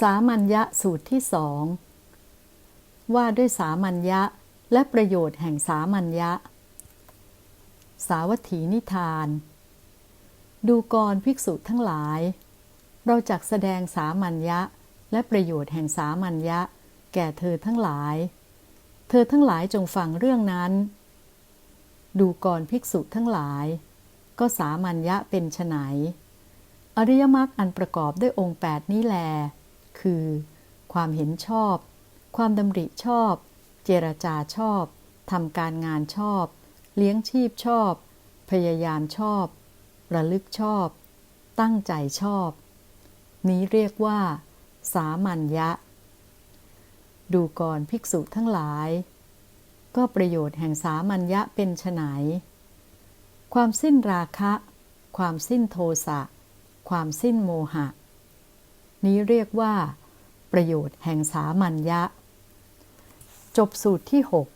สามัญญะสูตรที่สองว่าด้วยสามัญญะและประโยชน์แห่งสามัญญะ สาวัตถีนิทาน ดูกรภิกษุทั้งหลาย เราจักแสดงสามัญญะและประโยชน์แห่งสามัญญะ แก่เธอทั้งหลาย เธอทั้งหลายจงฟังเรื่องนั้น ดูกรภิกษุทั้งหลาย ก็สามัญญะเป็นไฉนอริยมรรคอันประกอบด้วยองค์ 8 นี้แล คือ ความเห็นชอบ ความดำริชอบ เจรจาชอบทำการงานชอบ เลี้ยงชีพชอบ พยายามชอบ ระลึกชอบ ตั้งใจชอบ นี้เรียกว่า สามัญญะ ดูก่อนภิกษุทั้งหลาย ก็ประโยชน์แห่งสามัญญะเป็นไฉนความสิ้นราคะ ความสิ้นโทสะ ความสิ้นโมหะ นี้เรียกว่า ประโยชน์แห่งสามัญญะ จบสูตรที่ 6